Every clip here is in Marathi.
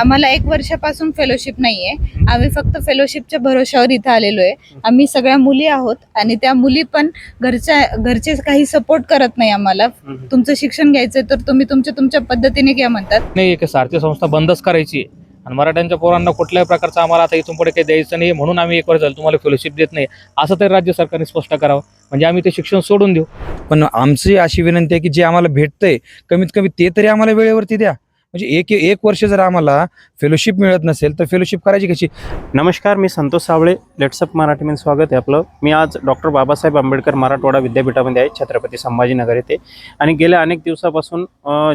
आम्हाला एक वर्षापासून फेलोशिप नाहीये. आम्ही फक्त फेलोशिपच्या भरोशावर इथं आलेलो आहे. आम्ही सगळ्या मुली आहोत आणि त्या मुली पण घरच्या घरचे काही सपोर्ट करत नाही आम्हाला. तुमचं शिक्षण घ्यायचंय तर तुम्ही तुमच्या तुमच्या पद्धतीने घ्या म्हणतात. नाही की सारथी संस्था बंदच करायची. आहे आणि मराठ्यांच्या पोरांना कुठल्याही प्रकारचं आम्हाला आता इथून पुढे काही द्यायचं नाही. म्हणून आम्ही एक वर्ष झालं तुम्हाला फेलोशिप देत नाही. असं तरी राज्य सरकारने स्पष्ट करावं. म्हणजे आम्ही ते शिक्षण सोडून देऊ. पण आमची अशी विनंती आहे की जे आम्हाला भेटतंय कमीत कमी ते तरी आम्हाला वेळेवरती द्या. म्हणजे एक एक वर्ष जर आम्हाला फेलोशिप मिळत नसेल तर फेलोशिप करायची कशी? नमस्कार मी संतोष सावळे. लेट्सअप मराठीमध्ये स्वागत आहे आपलं. मी आज डॉक्टर बाबासाहेब आंबेडकर मराठवाडा विद्यापीठामध्ये आहे छत्रपती संभाजीनगर येथे. आणि गेल्या अनेक दिवसापासून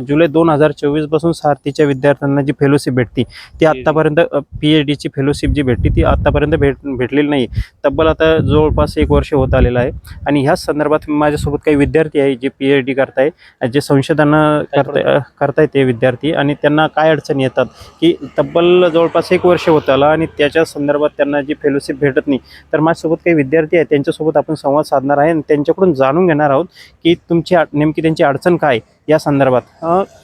जुलै दोन हजार चोवीसपासून सारथीच्या विद्यार्थ्यांना जी फेलोशिप भेटती ती आत्तापर्यंत पी एच डीची फेलोशिप जी भेटती ती आत्तापर्यंत भेट भेटलेली नाही तब्बल आता जवळपास एक वर्ष होत आलेलं आहे. आणि ह्याच संदर्भात माझ्यासोबत काही विद्यार्थी आहे जे पी एच डी करताय जे संशोधन करताय करताय? ते विद्यार्थी. आणि त्यांना काय अडचणी येतात की तब्बल जवळपास एक वर्ष होत आलं आणि त्याच्या संदर्भात त्यांना जी फेलोशिप भेटत नाही तर माझ्यासोबत काही विद्यार्थी आहेत त्यांच्यासोबत आपण संवाद साधणार आहे आणि त्यांच्याकडून जाणून घेणार आहोत की तुमची नेमकी त्यांची अडचण काय या संदर्भात.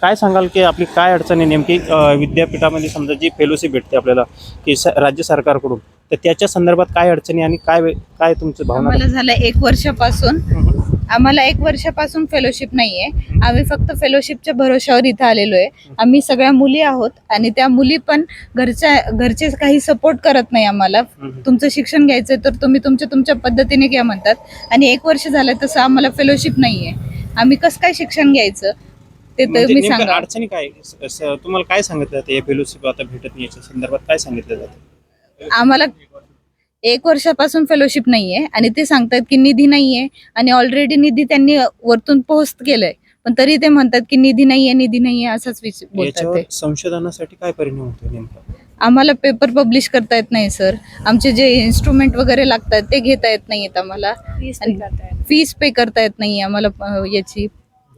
काय सांगाल की आपली काय अडचण आहे नेमकी? विद्यापीठामध्ये समजा जी फेलोशिप भेटते आपल्याला की स राज्य सरकारकडून तर त्याच्या संदर्भात काय अडचणी आणि काय काय तुमचं भावना? झालं एक वर्षापासून आम्हाला एक वर्षापासून फेलोशिप नाहीये. आम्ही फक्त फेलोशिपच्या भरोशावर इथं आलेलो आहे. आम्ही सगळ्या मुली आहोत आणि त्या मुली पण घरच्या घरचे काही सपोर्ट करत नाही आम्हाला. तुमचं शिक्षण घ्यायचंय तर तुम्ही तुमच्या तुमच्या पद्धतीने घ्या म्हणतात. आणि एक वर्ष झालं तसं आम्हाला फेलोशिप नाहीये. आम्ही कसं काय शिक्षण घ्यायचं? ते तर म्हणजे मी सांगा अडचणी काय तुम्हाला काय सांगितलं जातं? या फेलोशिप आता भेटत नाही याच्या संदर्भात काय सांगितलं जातं? आम्हाला एक वर्षापासून फेलोशिप नाहीये आणि ते सांगतात की निधी नाहीये आणि ऑलरेडी निधी त्यांनी वरतून पोस्ट केलंय. पण तरी ते म्हणतात की निधी नाहीये निधी नाहीये असंच विच- बोलतात याच्यावर ते संशोधनासाठी काय परिणाम होतो नेमका? आम्हाला पेपर पब्लिश करता येत नाही सर आमचे जे इन्स्ट्रुमेंट वगैरे लागतात ते घेता येत नाहीयेत आम्हाला. फीस पे करता येत नाहीये आम्हाला अं, याची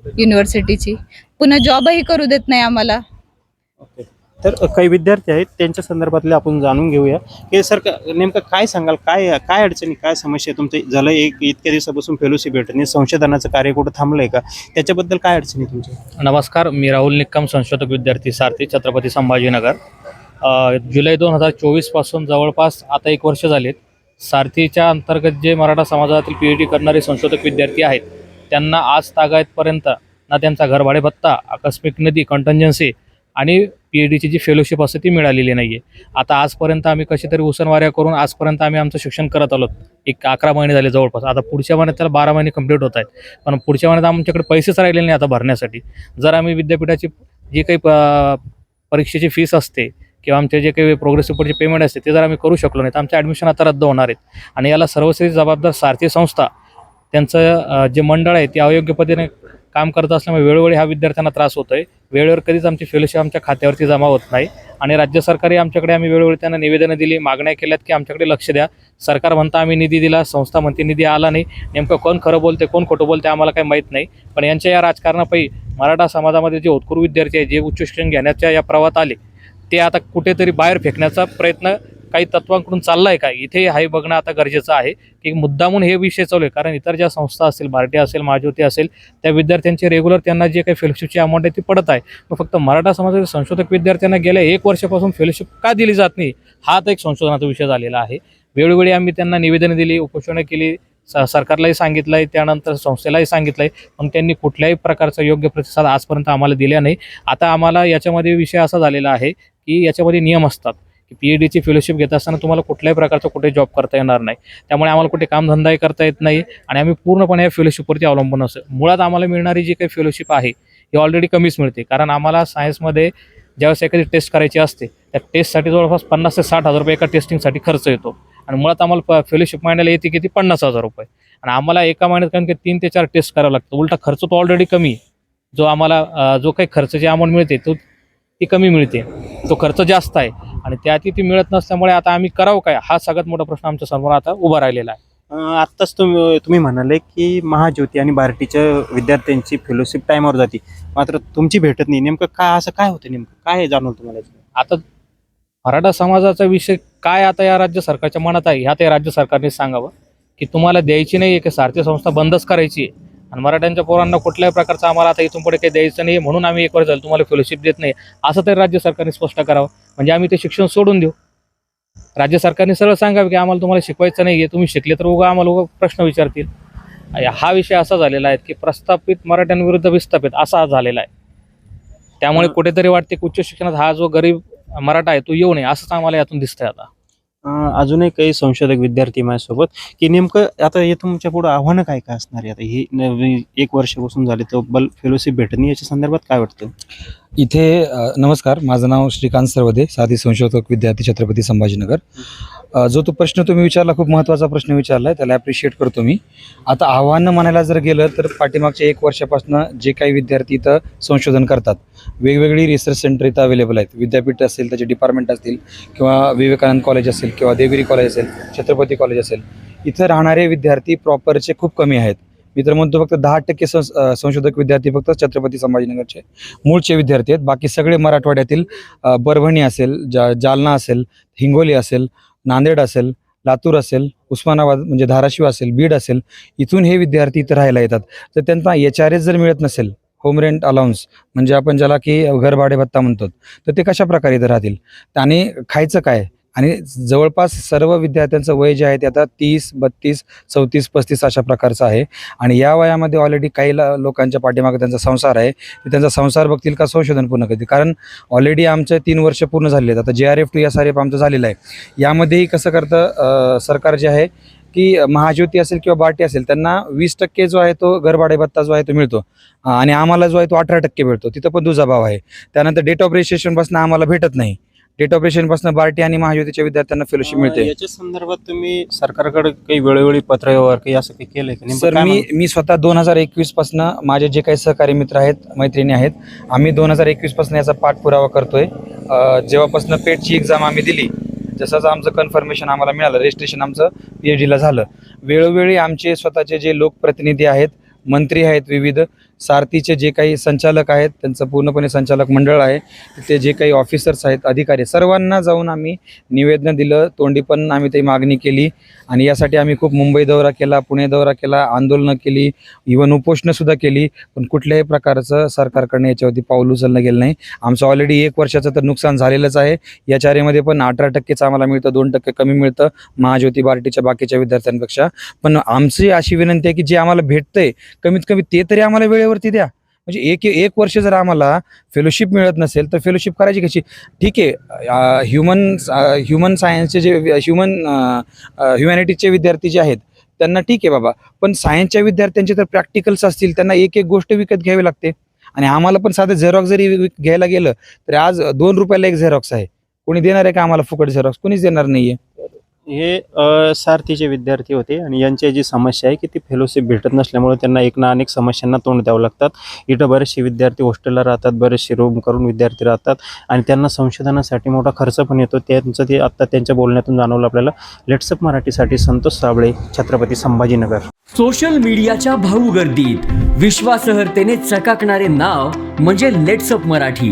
युनिव्हर्सिटीची पुन्हा जॉबही करू देत नाही आम्हाला. ओके तर काही विद्यार्थी आहेत त्यांच्या संदर्भातले आपण जाणून घेऊया. की सर का- नेमकं काय सांगाल? काय काय अडचणी काय समस्या आहे तुमचं? झालं एक इतक्या दिवसापासून फेलोशिप भेटत नाही संशोधनाचं कार्य कुठं थांबलंय का? त्याच्याबद्दल काय अडचणी तुमच्या? नमस्कार मी राहुल निक्कम संशोधक विद्यार्थी सारथी छत्रपती संभाजीनगर. जुलै दोन हजार चोवीसपासून जवळपास आता एक वर्ष झालेत. सारथीच्या अंतर्गत जे मराठा समाजातील पी एच डी करणारे संशोधक विद्यार्थी आहेत त्यांना आज तागायतपर्यंत ना त्यांचा घरभाडे भत्ता आकस्मिक नदी कंटंजन्सी आणि पी एच डीची जी फेलोशिप असते ती मिळालेली नाही आहे आता आजपर्यंत आम्ही कशी तरी उसनवाऱ्या करून आजपर्यंत आम्ही आमचं शिक्षण करत आलो एक अकरा महिने झाले जवळपास. आता पुढच्या महिन्यात त्याला बारा महिने कंप्लीट होत आहेत. पण पुढच्या महिन्यात आमच्याकडे पैसेच राहिलेले नाही आता भरण्यासाठी. जर आम्ही विद्यापीठाची जी काही प- परीक्षेची फीस असते किंवा आमचे जे काही प्रोग्रेस रिपोर्टचे पेमेंट असते ते जर आम्ही करू शकलो नाही तर आमचे ॲडमिशन आता रद्द होणार आहेत. आणि याला सर्वश्रेष्ठ जबाबदार सारथी संस्था त्यांचं जे मंडळ आहे ते अयोग्य पद्धतीने काम करत असल्यामुळे वेळोवेळी हा विद्यार्थ्यांना त्रास होतो आहे वेळेवर कधीच आमची फेलोशिप आमच्या खात्यावरती जमा होत नाही. आणि राज्य सरकारही आमच्याकडे आम्ही वेळोवेळी त्यांना निवेदनं दिली मागण्या केल्यात की आमच्याकडे लक्ष द्या. सरकार म्हणता आम्ही निधी दिला संस्था म्हणते निधी आला नाही. नेमकं कोण खरं बोलते कोण खोटं बोलते आम्हाला काही माहीत नाही. पण यांच्या या राजकारणापायी मराठा समाजामध्ये जे होतकरू विद्यार्थी आहे जे उच्च शिक्षण घेण्याच्या या प्रवाहात आले ते आता कुठेतरी बाहेर फेकण्याचा प्रयत्न काही तत्वांकडून चाललाय आहे का? इथे हे बघणं आता गरजेचं आहे की मुद्दामून हे विषय चालू आहे. कारण इतर ज्या संस्था असेल भारती असेल महाज्योती असेल त्या विद्यार्थ्यांचे रेग्युलर त्यांना जे काही फेलोशिपची अमाऊंट आहे ती पडत आहे. मग फक्त मराठा समाजातील संशोधक विद्यार्थ्यांना गेल्या एक वर्षापासून फेलोशिप का दिली जात नाही? हा तर एक संशोधनाचा विषय झालेला आहे. वेळोवेळी आम्ही त्यांना निवेदन दिली उपोषणं केली स सरकारलाही सांगितलं आहे त्यानंतर संस्थेलाही सांगितलं आहे पण त्यांनी कुठल्याही प्रकारचा योग्य प्रतिसाद आजपर्यंत आम्हाला दिला नाही. आता आम्हाला याच्यामध्ये विषय असा झालेला आहे की याच्यामध्ये नियम असतात. पी एच डीची फेलोशिप घेत असताना तुम्हाला कुठल्याही प्रकारचा कुठे जॉब करता येणार नाही. त्यामुळे आम्हाला कुठे कामधंदाही करता येत नाही आणि आम्ही पूर्णपणे या फेलोशिपवरती अवलंबून असतो. मुळात आम्हाला मिळणारी जी काही फेलोशिप आहे ही ऑलरेडी कमीच मिळते. कारण आम्हाला सायन्समध्ये ज्यावेळेस एखादी टेस्ट करायची असते त्या टेस्टसाठी जवळपास पन्नास ते साठ हजार रुपये एका टेस्टिंगसाठी खर्च येतो. आणि मुळात आम्हाला प फेलोशिप महिन्याला येते किती? पन्नास हजार रुपये. आणि आम्हाला एका महिन्यात कारण की तीन ते चार टेस्ट करावं लागतं उलटा खर्च तो ऑलरेडी कमी आहे. जो आम्हाला जो काही खर्चाची अमाऊंट मिळते तो ती कमी मिळते. तो खर्च जास्त आहे आणि त्या ती मिळत नसल्यामुळे आता आम्ही करावं काय? हा सगळ्यात मोठा प्रश्न आमच्यासमोर आता उभा राहिलेला आहे. आत्ताच तुम्ही तुम्ही म्हणाले की महाज्योती आणि बार्टीच्या विद्यार्थ्यांची फेलोशिप टाईमवर जाते. मात्र तुमची भेटत नाही. नेमकं काय असं काय होतं नेमकं? काय जाणवलं तुम्हाला? आता मराठा समाजाचा विषय काय आता या राज्य सरकारच्या मनात आहे ह्या त्या राज्य सरकारने सांगावं की तुम्हाला द्यायची नाही आहे की सारथी संस्था बंदच करायची आहे. आणि मराठ्यांच्या पोरांना कुठल्याही प्रकारचं आम्हाला आता इथून पुढे काही द्यायचं नाही म्हणून आम्ही एक वर्ष झालं तुम्हाला फेलोशिप देत नाही. असं तरी राज्य सरकारने स्पष्ट करावं. म्हणजे आम्ही ते शिक्षण सोडून देऊ. राज्य सरकारने सरळ सांगावं की आम्हाला तुम्हाला शिकवायचं नाही आहे तुम्ही शिकले तर उगा आम्हाला उगा प्रश्न विचारतील. हा विषय असा झालेला आहे की प्रस्थापित मराठ्यांविरुद्ध विस्थापित असा झालेला आहे. त्यामुळे कुठेतरी वाटते की उच्च शिक्षणात हा जो गरीब मराठा आहे तो येऊ नये असंच आम्हाला यातून दिसतंय आता. अजूनही काही संशोधक विद्यार्थी माझ्यासोबत की नेमकं आता हे तुमच्या पुढं आव्हानं काय काय असणार आहे? आता ही एक वर्षापासून झाले तर बल फेलोशिप भेटत याच्या संदर्भात काय वाटतं? इथे नमस्कार. माझं नाव श्रीकांत सरवदे साधी संशोधक विद्यार्थी छत्रपती संभाजीनगर. जो तो प्रश्न तुम्ही विचारला खूप महत्त्वाचा प्रश्न विचारला आहे त्याला ॲप्रिशिएट करतो मी. आता आव्हानं म्हणायला जर गेलं तर पाठीमागच्या एक वर्षापासून जे काही विद्यार्थी इथं संशोधन करतात वेगवेगळी रिसर्च सेंटर इथं अवेलेबल आहेत. विद्यापीठ असेल त्याचे डिपार्टमेंट असतील किंवा विवेकानंद कॉलेज असेल किंवा देवगिरी कॉलेज असेल छत्रपती कॉलेज असेल इथं राहणारे विद्यार्थी प्रॉपरचे खूप कमी आहेत. मी तर म्हणतो फक्त दहा टक्के संशोधक विद्यार्थी फक्त छत्रपती संभाजीनगरचे मूळचे विद्यार्थी आहेत. बाकी सगळे मराठवाड्यातील बरभणी परभणी असेल जा जालना असेल हिंगोली असेल नांदेड असेल लातूर असेल उस्मानाबाद म्हणजे धाराशिव असेल बीड असेल इथून हे विद्यार्थी इथं राहायला येतात. तर त्यांना एच आर एस जर मिळत नसेल होम रेंट अलाउन्स म्हणजे आपण ज्याला की घरभाडे भत्ता म्हणतो तर ते कशा प्रकारे इथं राहतील? आणि खायचं काय? आणि जवळपास सर्व विद्यार्थ्यांचं वय जे आहे ते आता तीस बत्तीस चौतीस पस्तीस अशा प्रकारचं आहे. आणि या वयामध्ये ऑलरेडी काही लोकांच्या पाठीमागे त्यांचा संसार आहे. ते त्यांचा संसार बघतील का संशोधन पूर्ण करतील? कारण ऑलरेडी आमचं तीन वर्ष पूर्ण झालेले आहेत. आता J R F to S R F आमचं झालेलं आहे. यामध्येही कसं करतं सरकार जे आहे की महाज्योती असेल किंवा बाटी असेल त्यांना वीस टक्के जो आहे तो घरभाडे भत्ता जो आहे तो मिळतो. आणि आम्हाला जो आहे तो अठरा टक्के मिळतो. तिथं पण दुजाभाव आहे. त्यानंतर डेट ऑफ रजिस्ट्रेशनपासून आम्हाला भेटत नाही. डेट ऑफ रजिस्ट्रेशनपासून बार्टी आणि महाज्योतीच्या विद्यार्थ्यांना फेलोशिप मिळते. याच्या संदर्भात तुम्ही सरकारकडे काही वेळोवेळी पत्र व्यवहार काही असं काही केलंय का? सर मी? मी स्वतः दोन हजार एकवीसपासून माझे जे काही सहकारी मित्र आहेत मैत्रिणी आहेत आम्ही दोन हजार एकवीसपासून याचा पाठपुरावा करतोय. जेव्हापासून पेटची एक्झाम आम्ही दिली जसंच आमचं कन्फर्मेशन आम्हाला मिळालं रजिस्ट्रेशन आमचं पी एच डीला झालं. वेळोवेळी आमचे स्वतःचे जे लोकप्रतिनिधी आहेत मंत्री आहेत विविध सारथीचे जे काही संचालक आहेत त्यांचं पूर्णपणे संचालक मंडळ आहे ते जे काही ऑफिसर्स आहेत अधिकारी सर्वांना जाऊन आम्ही निवेदन दिलं तोंडी पण आम्ही ते मागणी केली आणि यासाठी आम्ही खूप मुंबई दौरा केला पुणे दौरा केला आंदोलनं केली इवन उपोषणंसुद्धा केली पण कुठल्याही प्रकारचं सरकारकडनं याच्यावरती पाऊल उचललं गेलं नाही. आमचं ऑलरेडी एक वर्षाचं तर नुकसान झालेलंच आहे. या चारेमध्ये पण अठरा टक्केच आम्हाला मिळतं दोन टक्के कमी मिळतं महाज्योती बार्टीच्या बाकीच्या विद्यार्थ्यांपेक्षा. पण आमची अशी विनंती आहे की जे आम्हाला भेटतंय कमीत कमी ते तरी आम्हाला वेळेवरती द्या. म्हणजे एक एक वर्ष जर आम्हाला फेलोशिप मिळत नसेल तर फेलोशिप करायची कशी? ठीक आहे ह्युमन ह्युमन सायन्सचे जे ह्युमन ह्युमॅनिटीजचे विद्यार्थी जे आहेत त्यांना ठीक आहे बाबा. पण सायन्सच्या विद्यार्थ्यांचे तर प्रॅक्टिकल्स असतील त्यांना एक एक गोष्ट विकत घ्यावी लागते. आणि आम्हाला पण साधं झेरॉक्स जरी विक- घ्यायला गेलं तर आज दोन रुपयाला एक झेरॉक्स आहे. कोणी देणार आहे का आम्हाला फुकट झेरॉक्स कोणीच देणार नाही आहे हे सारथीचे विद्यार्थी होते आणि यांची जी समस्या आहे की ती फेलोशिप भेटत नसल्यामुळे त्यांना एक ना अनेक समस्यांना तोंड द्यावं लागतात. इथं बरेचसे विद्यार्थी हॉस्टेलला राहतात बरेचसे रूम करून विद्यार्थी राहतात आणि त्यांना संशोधनासाठी मोठा खर्च पण येतो. त्यांचं ते आत्ता त्यांच्या बोलण्यातून जाणवलं आपल्याला. लेट्सअप मराठीसाठी संतोष साबळे छत्रपती संभाजीनगर. सोशल मीडियाच्या भाऊ गर्दीत विश्वासार्हतेने चकाकणारे नाव म्हणजे लेट्सअप मराठी.